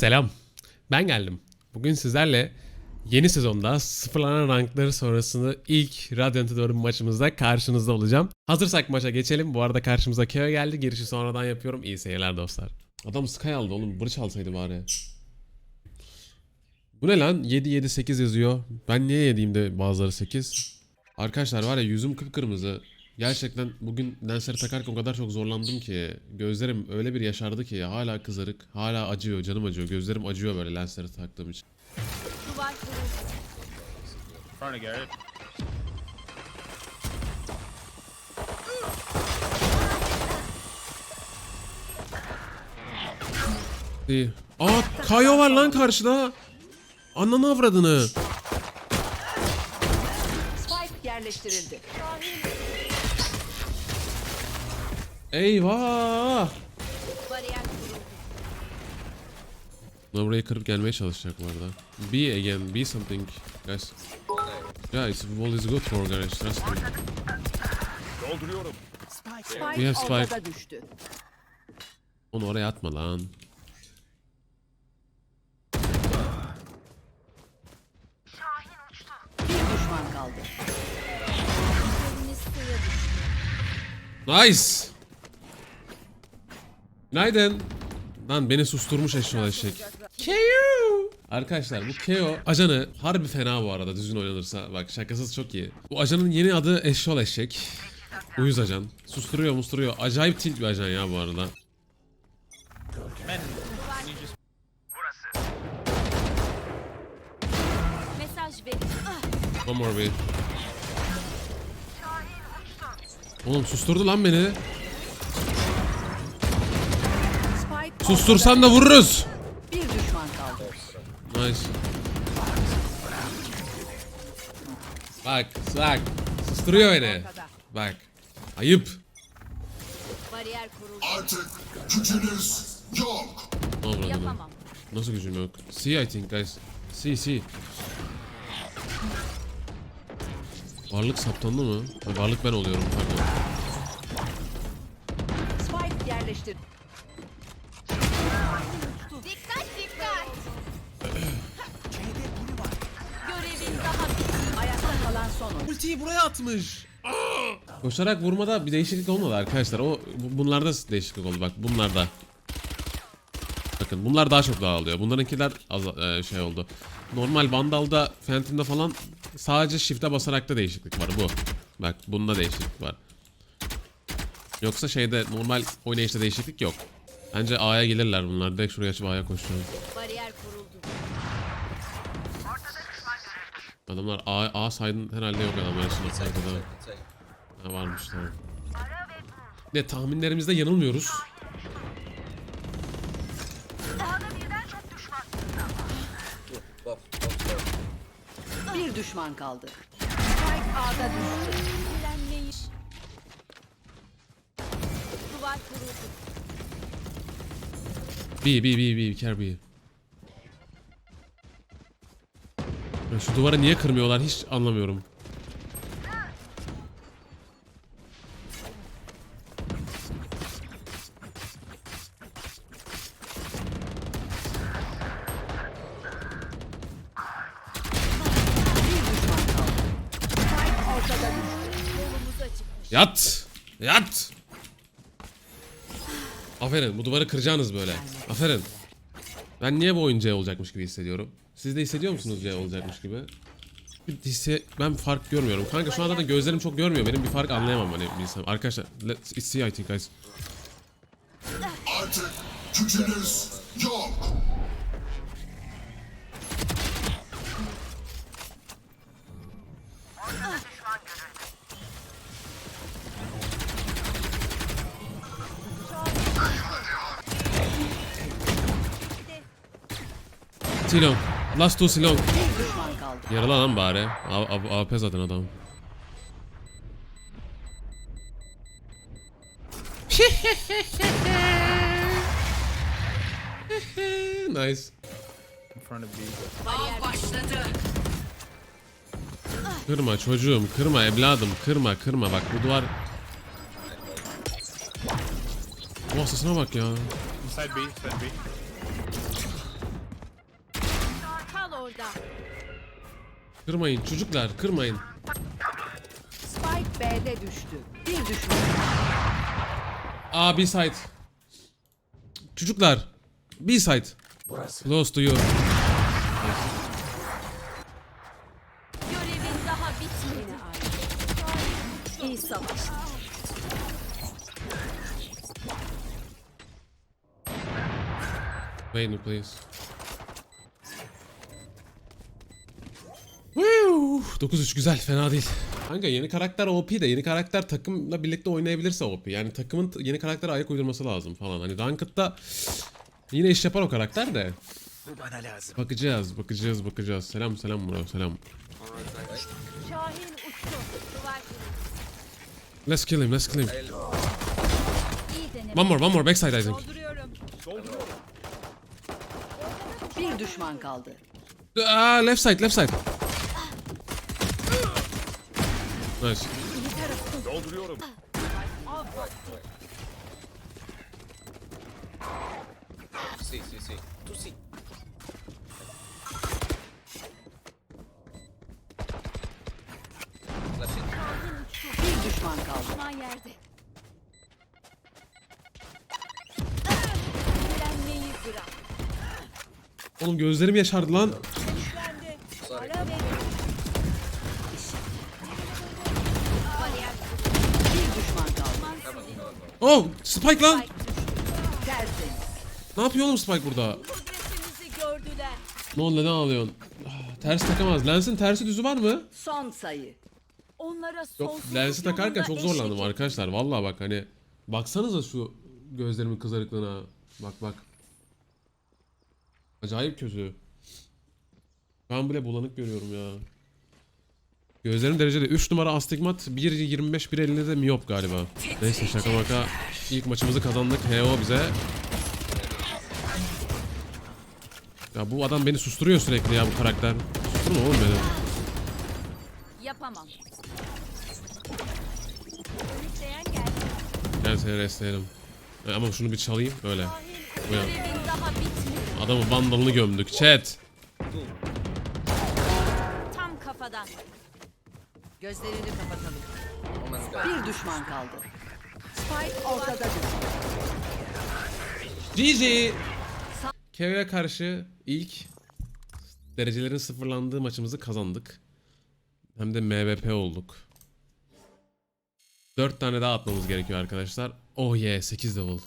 Selam. Ben geldim. Bugün sizlerle yeni sezonda sıfırlanan rankları sonrasında ilk Radiant'a doğru maçımızda karşınızda olacağım. Hazırsak maça geçelim. Bu arada karşımıza Keo geldi. Girişi sonradan yapıyorum. İyi seyirler dostlar. Adam Sky aldı oğlum. Bırç alsaydı bari. Bu ne lan? 7 7 8 yazıyor. Ben niye yediğim de bazıları 8? Arkadaşlar var ya yüzüm kıpkırmızı. Gerçekten bugün lensleri takarken o kadar çok zorlandım ki. Gözlerim öyle bir yaşardı ki hala kızarık. Hala acıyor, canım acıyor. Gözlerim acıyor böyle lensleri taktığım için. Duvar it. İyi. Aa Kayo var lan karşıda. Ananı avradını. Spike yerleştirildi. Eyvah. Lan burayı kırıp gelmeye çalışacak bu arada. Be again, be something. Guys. İt's wall is good for guys. Trust me. Dolduruyorum. We have spike. Onu oraya atma lan. Bir düşman kaldı. Nice. Günaydın. Lan beni susturmuş eşşoğlu eşek. Keo. Arkadaşlar bu Keo ajanı harbi fena bu arada düzgün oynanırsa. Bak şakasız çok iyi. Bu ajanın yeni adı eşşoğlu eşek. Uyuz ajan. Susturuyor musturuyor. Acayip tilt bir ajan ya bu arada. One more way. Oğlum susturdu lan beni. Sustursan da vururuz. Bir düşman kaldı. Nice. Bak, bak. Susturuyor beni. Bak. Ayıp. Bariyer kuruldu. Artık gücünüz yok. Avradını. Yapamam. Nasıl gücüm yok? C I think guys. C C. Varlık saptandı mı? Ha, varlık ben oluyorum pardon. Spike yerleştir. Ultiyi buraya atmış. Koşarak vurmada bir değişiklik olmadı arkadaşlar. O bu- bunlarda değişiklik oldu bak bunlarda. Bakın bunlar daha çok dağılıyor. Bunlarınkiler az e, şey oldu. Normal Vandal'da, Phantom'da falan sadece shift'e basarak da değişiklik var bu. Bak bunda değişiklik var. Yoksa şeyde normal oynayışta değişiklik yok. Bence A'ya gelirler bunlar. Direkt şuraya açıp A'ya koşuyorum. Bariyer kuruldu. Adamlar A, A side'ın herhalde yok adamlar için. Side'da da. Ha varmış tamam. Ne tahminlerimizde yanılmıyoruz. Bir düşman kaldı. Spike A'da düştü. Direnmeyiş. Duvar kuruldu. B, B, B, B, care B. Ya şu duvarı niye kırmıyorlar hiç anlamıyorum. Yat! Yat! Aferin bu duvarı kıracaksınız böyle. Aferin. Ben niye bu oyun C olacakmış gibi hissediyorum? Siz de hissediyor musunuz C olacakmış gibi? Bir hisse, ben fark görmüyorum. Kanka şu anda da gözlerim çok görmüyor. Benim bir fark anlayamam hani bir insan. Arkadaşlar let's see I think guys. Artık gücünüz yok. Last two Silong. Bir düşman kaldı. Yaralı lan bari. AP zaten adam. nice. In front of B. Kırma çocuğum, kırma evladım, kırma, kırma. Bak bu duvar... O asasına bak ya. Inside B. Inside B. burada. Kırmayın çocuklar kırmayın. Spike B'de düştü. Bir düşman. A B side. Çocuklar. B side. Close to you. Görevin daha bitmedi. İyi savaş. Wait me please. 9-3 güzel fena değil. Kanka yeni karakter OP de yeni karakter takımla birlikte oynayabilirse OP. Yani takımın yeni karaktere ayak uydurması lazım falan. Hani Ranked'da yine iş yapar o karakter de. Bu bana lazım. Bakacağız, bakacağız, bakacağız. Selam selam bro, selam. Şahin uçtu. Duvar Let's kill him, let's kill him. iyi. One more, one more backside I think. Dolduruyorum. Bir düşman kaldı. Aa, left side, left side. Nice. Dolduruyorum. Sì, sì, sì. Tu. Lasci. Bir düşman kaldı. Düşman yerde. Oğlum gözlerim yaşardı lan. Oh, Spike lan. Tersin. Ne yapıyor oğlum Spike burada? Ne oldu ne ağlıyorsun? Ah, Ters takamaz. Lens'in tersi düzü var mı? Son sayı. Onlara Yok sonsuzluk lensi takarken yolunda çok eşlik zorlandım et. arkadaşlar. Vallahi bak hani baksanıza şu gözlerimin kızarıklığına. Bak bak. Acayip kötü. Ben bile bulanık görüyorum ya. Gözlerim derecede 3 numara astigmat 1.25 1.50'de de miyop galiba. Neyse şaka maka ilk maçımızı kazandık. HO bize. Ya bu adam beni susturuyor sürekli ya bu karakter. Susturma oğlum beni. Yapamam. Gel seni restleyelim. E, Ama şunu bir çalayım öyle. Uyan. Adamı vandalını gömdük. Chat. Tam kafadan. Gözlerini kapatalım. Bir düşman kaldı. Spike ortada düştü. GG. KO'ya karşı ilk derecelerin sıfırlandığı maçımızı kazandık. Hem de MVP olduk. 4 tane daha atmamız gerekiyor arkadaşlar. Oh yeah 8 level.